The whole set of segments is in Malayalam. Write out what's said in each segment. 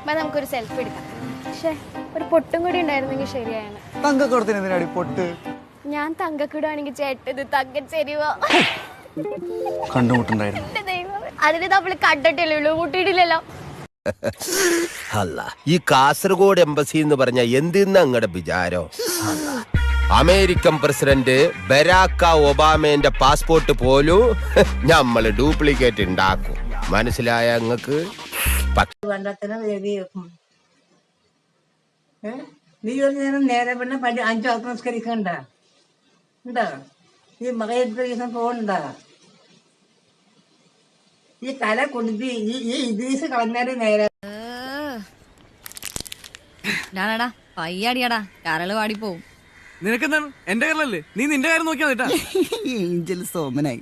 അപ്പൊ നമുക്കൊരു സെൽഫി എടുക്കാം. പക്ഷേ ഒരു പൊട്ടും കൂടി ഉണ്ടായിരുന്നെങ്കിൽ ശരിയാണ് തങ്കക്കുടത്തിന് പൊട്ട്? ഞാൻ തങ്കക്കിടുവാണെങ്കിൽ ചേട്ടത് തങ്കം ചെരുവോ? കണ്ടുമുട്ടുണ്ടായിരുന്നു. അതിന് നമ്മൾ കണ്ടിട്ടില്ലല്ലോ മുട്ടിട്ടില്ലല്ലോ അല്ല ഈ കാസർഗോഡ് എംബസി എന്ന് പറഞ്ഞ എന്തിന്ന് അങ്ങടെ വിചാരോ? അമേരിക്കൻ പ്രസിഡന്റ് ബരാക്ക ഒബാമേന്റെ പാസ്പോർട്ട് പോലും നമ്മൾ ഡ്യൂപ്ലിക്കേറ്റ് ഉണ്ടാക്കും. മനസ്സിലായ അങ്ങക്ക്? വെക്കും. ഏ? നീ ഒരു നേരം നേരെ പിന്നെ പടി അഞ്ചു വക്കം നിസ്കരിക്കണ്ട. ഉണ്ടോ? ഈ മകയത്തെ ദിവസം പോകണ്ട. ഈ കല കൊടുത്തി ഈ ഈ ഇദ്രീസ് കളഞ്ഞാൽ നേരെ ഡാടാ പയ്യാടിയാടാ. കരൾ പാടിപ്പോവും നിനക്കെന്താണ്? എന്റെ കരളല്ലേ? നീ നിന്റെ കാര്യം നോക്കിയാ കേട്ടാ. ഏഞ്ചൽ സോമനായി.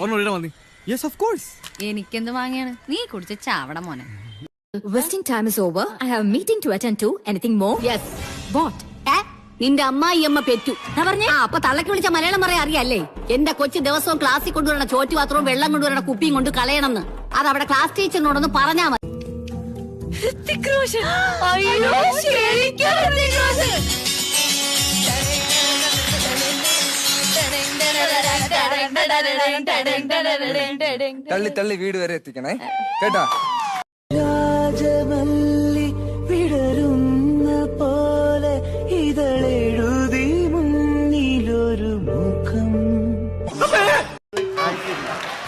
ഒന്നുകൂടെ വന്നി. യെസ് ഓഫ് കോഴ്സ് എനിക്കെന്ത് വാങ്ങിയാണ്? നീ കുടിച്ച ചാവട മോനെ. Vesting time is over. I have meeting meeting to attend anything Anything more? Yes. What? ഏ? നിന്റെ അമ്മായി അമ്മ പെറ്റു. പറഞ്ഞേ? അപ്പൊ തള്ളക്ക് വിളിച്ച മലയാളം പറയാൻ അറിയാല്ലേ? എന്റെ കൊച്ചു ദിവസവും ക്ലാസ്സിൽ കൊണ്ടുവരണ ചോറ്റു പാത്രവും വെള്ളം കൊണ്ടുവരണ കുപ്പിയും കൊണ്ട് കളയണമെന്ന്. അത് അവിടെ ക്ലാസ് ടീച്ചറിനോടൊന്ന് പറഞ്ഞാ മതി. തള്ളി തള്ളി വീട് വരെ എത്തിക്കണേ. കേട്ടോ? രാജമല്ലി വിടരുന്ന പോലെ ഇതളെഴുതി മുന്നിലൊരു മുഖം.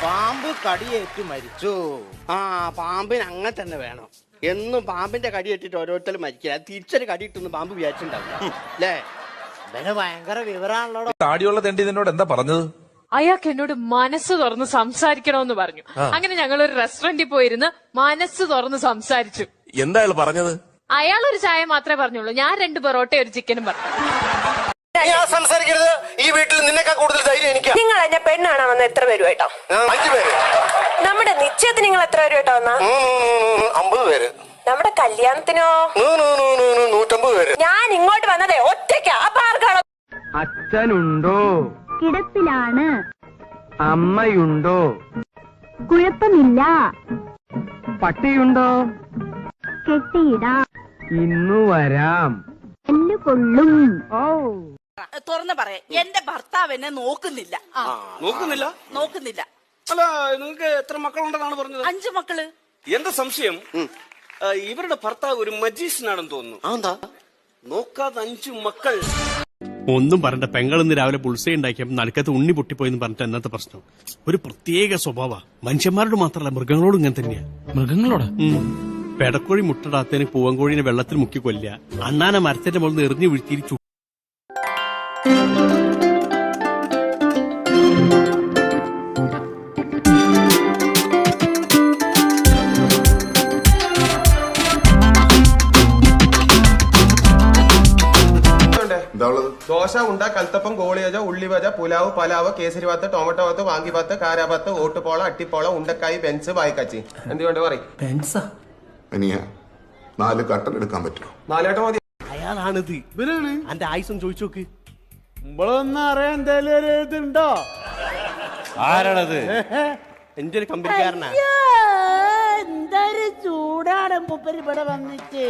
പാമ്പ് കടിയേറ്റ് മരിച്ചു. ആ പാമ്പിന് അങ്ങനെ തന്നെ വേണം. എന്നും പാമ്പിന്റെ കടിയേറ്റിട്ട് ഓരോരുത്തരും മരിക്കില്ല. തിരിച്ചൊരു കടിയിട്ടൊന്നും പാമ്പ് വിചാരിച്ചിട്ടുണ്ടാവില്ല. അല്ലേ? ഭയങ്കര വിവരമാണല്ലോ താടിയുള്ള തെണ്ടി നിന്നോട് എന്താ പറഞ്ഞത്? അയാൾക്ക് എന്നോട് മനസ്സ് തുറന്ന് സംസാരിക്കണമെന്ന് പറഞ്ഞു. അങ്ങനെ ഞങ്ങൾ ഒരു റെസ്റ്റോറന്റിൽ പോയിരുന്ന് മനസ്സ് തുറന്ന് സംസാരിച്ചു. എന്താ അയാൾ പറഞ്ഞത്? അയാൾ ഒരു ചായ മാത്രമേ പറഞ്ഞുള്ളൂ. ഞാൻ രണ്ട് പൊറോട്ടയും ഒരു ചിക്കനും പറഞ്ഞു. സംസാരിക്കരുത്. ഈ വീട്ടിൽ നിന്നെക്കാൾ കൂടുതൽ ധൈര്യം എനിക്ക്. നിങ്ങൾ എന്നെ പെണ്ണാണോ വന്ന എത്ര പേരുമായിട്ടോ? അഞ്ചു പേര്. നമ്മുടെ നിശ്ചയത്തിന് നിങ്ങൾ എത്ര പേരുമായിട്ടോ വന്ന? അമ്പത് പേര്. നമ്മുടെ കല്യാണത്തിനോ? നൂറ്റമ്പത് പേര്. ഞാൻ ഇങ്ങോട്ട് വന്നതേ ഒറ്റയ്ക്കാ. അച്ഛനുണ്ടോ? കിടപ്പിലാണ്. അമ്മയുണ്ടോ? കുഴപ്പമില്ല. പട്ടിയുണ്ടോ? കെട്ടിയിടാം. ഇന്നു വരാം. കൊള്ളും ഓ. തുറന്ന് പറയാം. എന്റെ ഭർത്താവ് എന്നെ നോക്കുന്നില്ല. നോക്കുന്നില്ല? നോക്കുന്നില്ല. അല്ല നിങ്ങൾക്ക് എത്ര മക്കളുണ്ടെന്നാണ് പറഞ്ഞത്? അഞ്ചു മക്കൾ. എന്റെ സംശയം? ആ, ഇവരുടെ ഭർത്താവ് ഒരു മജീഷ്യനാണെന്ന് തോന്നുന്നു. നോക്കാതെ അഞ്ചു മക്കൾ. ഒന്നും പറഞ്ഞ പെങ്ങളിന്ന് രാവിലെ പുൾസേ ഉണ്ടാക്കിയപ്പോൾ നടുക്കത്ത് ഉണ്ണി പൊട്ടിപ്പോയെന്ന് പറഞ്ഞിട്ട് എന്നത്തെ പ്രശ്നം? ഒരു പ്രത്യേക സ്വഭാവ. മനുഷ്യന്മാരോട് മാത്രമല്ല മൃഗങ്ങളോടും ഇങ്ങനെ തന്നെയാ. മൃഗങ്ങളോട്? പെടക്കോഴി മുട്ടടാത്തതിന് പൂവൻകോഴിനെ വെള്ളത്തിൽ മുക്കി കൊല്ലുക. അണ്ണാനെ മരത്തിന്റെ മുകളിൽ എറിഞ്ഞു വീഴ്ത്തിരി ദോശ ഉണ്ട കൽത്തപ്പം ഗോളിയജ ഉള്ളിവജ പുലാവ് പലാവ് കേസരി ഭാത്ത് ടൊമാറ്റോ വാത്ത് വാങ്ങി ഭാത്ത് കാരാഭാത്ത് ഓട്ടുപോള അട്ടിപ്പോള ഉണ്ടക്കായി ബെൻസ് വായിക്കാച്ചി. എന്തുകൊണ്ട് പറയും? നാല് കട്ടൻ എടുക്കാൻ പറ്റുമോ? നാലേട്ടം മതി. അയാളാണിത്. എന്റെ ആയുസം ചോദിച്ചു നോക്ക്. നമ്മളൊന്നും അറിയാൻ എന്തായാലും ഒരു ഇതുണ്ടോ? ആരാണത്? എന്റെ ഒരു കമ്പനിക്കാരനാ. എന്തൊരു ചൂടാണ് മൂപ്പര് ഇവിടെ വന്നിട്ട്.